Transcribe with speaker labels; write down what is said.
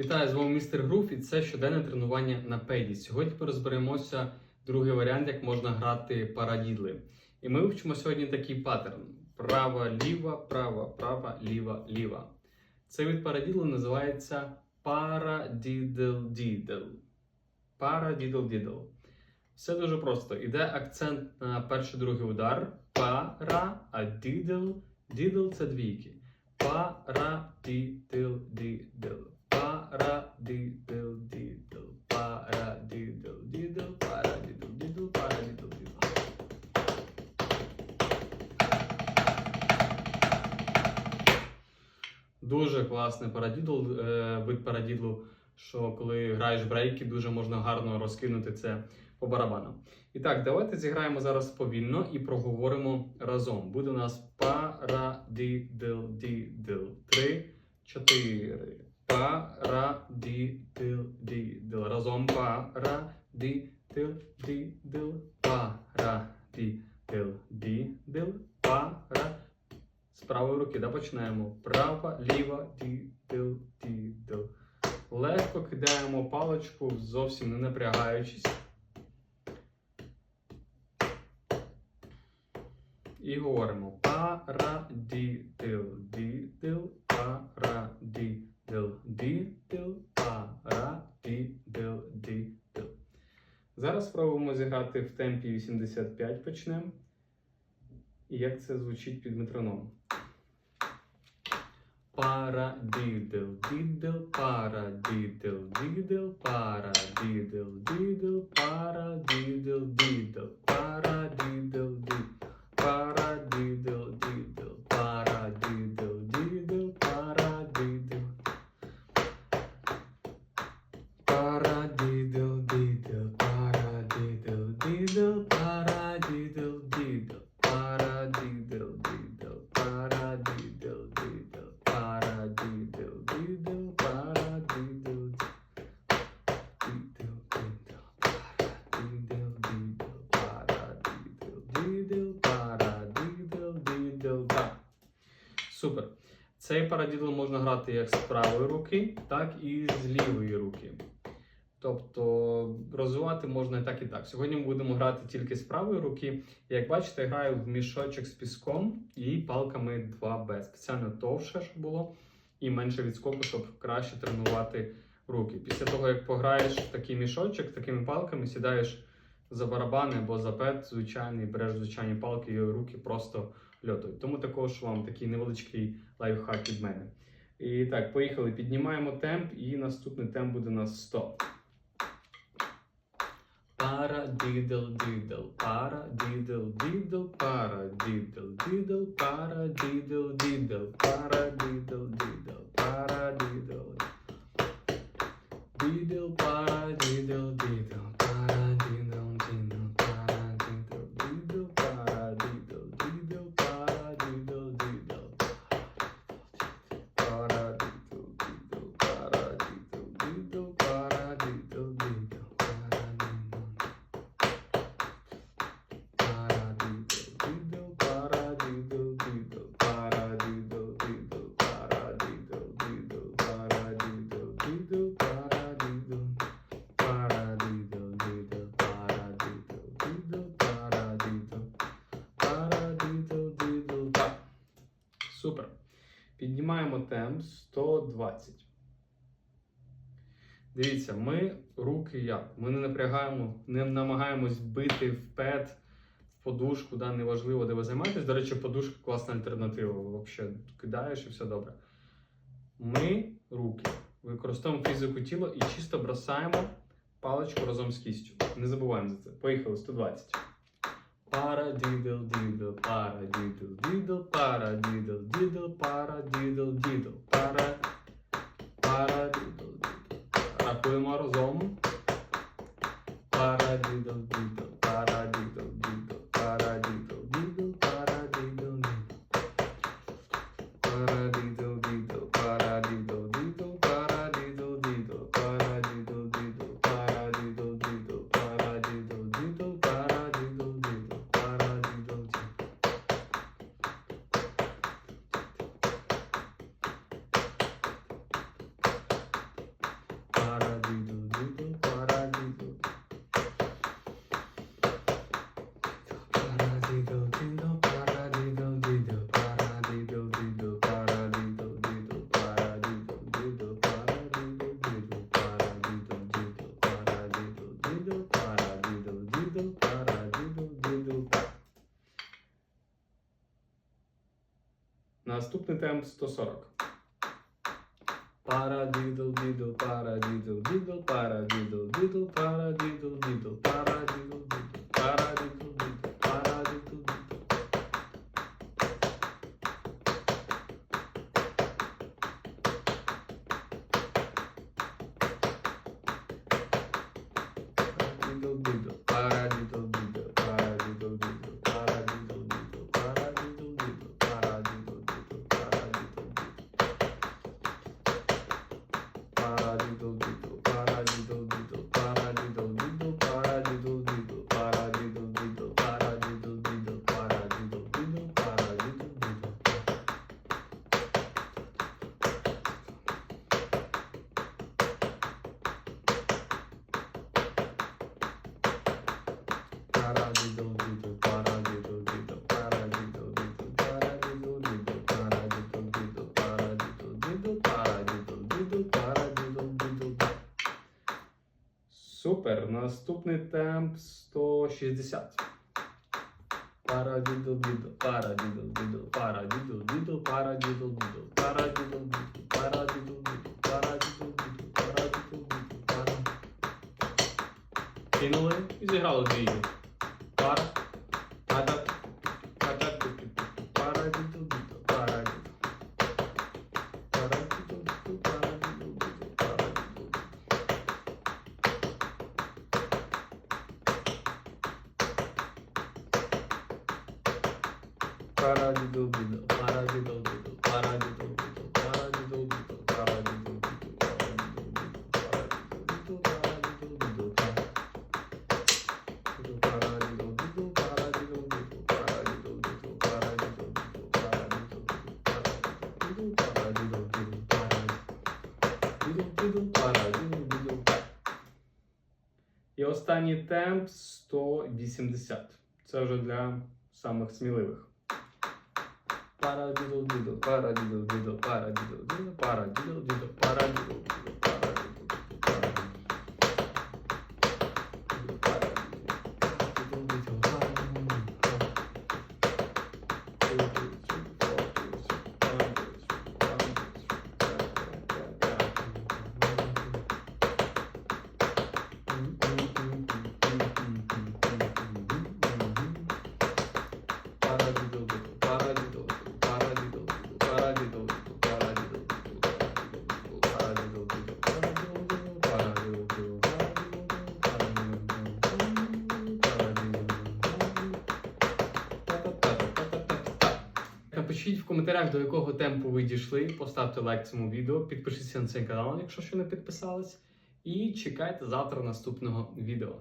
Speaker 1: Вітаю, з вами містер Грув і це щоденне тренування на педі. Сьогодні ми розберемося другий варіант, як можна грати парадідли. І ми вчимо сьогодні такий паттерн: права, ліва, права, права, ліва, ліва. Цей від парадідлу називається парадідл-дідл. Парадідл-дідл. Все дуже просто. Іде акцент на перший другий удар. Пара, а дідл. Дідл це двійки. Пара, дідл, дідл. Пара, дідл, дідл. Пара, дідл, дідл. Пара, дідл, дідл. Пара, дідл, дідл. Дуже класний парадідл, е, вид парадідлу, що коли граєш брейки, дуже можна гарно розкинути це по барабанам. І так, давайте зіграємо зараз повільно і проговоримо разом. Буде у нас парадідл, дідл. Три, чотири. Парадідл, дідл. Разом парадідл, дідл. Парадідл, дідл. Пара. З правої руки, да, починаємо. Права, ліва, дідл, дідл. Легко кидаємо паличку, зовсім не напрягаючись. І говоримо парадідл, дідл, парадідл, дідл, парадідл, дідл. Зараз спробуємо зіграти в темпі 85 почнемо. І як це звучить під метроном. Парадідл, дідл, парадідл, дідел, парадідл, дідл, парадідл, дидел, дидел, Парадідл, Супер. Цей парадідл можна грати як з правої руки, так і з лівої руки. Тобто розвивати можна і так і так. Сьогодні ми будемо грати тільки з правої руки. Як бачите, я граю в мішочок з піском і палками 2Б. Спеціально товше, щоб було, і менше відскоку, щоб краще тренувати руки. Після того, як пограєш в такий мішочок, такими палками сідаєш за барабани або за пет звичайний, береш звичайні палки, і руки просто льотають. Тому також вам такий невеличкий лайфхак від мене. І так, поїхали. Піднімаємо темп, і наступний темп буде на 100. Пара дідл дидл, пара дидл дідл, пара дідл дидл, пара дідл дідл, пара дідл дідл, Піднімаємо темп 120. Дивіться, ми руки як? Ми не напрягаємо, не намагаємось бити в пет, в подушку, да, неважливо, де ви займаєтесь. До речі, подушка класна альтернатива. Взагалі кидаєш і все добре. Ми руки використовуємо фізику тіла і чисто бросаємо паличку разом з кістю. Не забуваємо за це. Поїхали 120. Пара дідл дідл, пара дідл дідл, пара дідл дідл, пара дідл дідл, пара, пара дідл дідл. Рахуємо разом. Пара дідл дідл, пара дідл дідл, пара Następny temp 140. Para diddle diddle, para diddle diddle, para diddle diddle, para diddle diddle, para diddle diddle, para diddle diddle. Супер. Наступний темп 160. Paradiddle diddle, paradiddle diddle, paradiddle diddle, paradiddle diddle, paradiddle diddle, paradiddle diddle, paradiddle diddle, paradiddle diddle, paradiddle. Кинули і зіграли двійку. Пара. діду, діду, Пара. діду, діду, Пара. діду, діду, Пара. діду, діду, Пара. діду, діду, Пара. діду, діду, Пара. діду, діду, Пара. діду, діду, Пара. І останній темп 180. Це вже для самих сміливих. para diddle diddle para diddle diddle para diddle diddle para diddle diddle para diddle diddle Напишіть в коментарях, до якого темпу ви дійшли. Поставте лайк цьому відео, підпишіться на цей канал, якщо ще не підписались. І чекайте завтра наступного відео.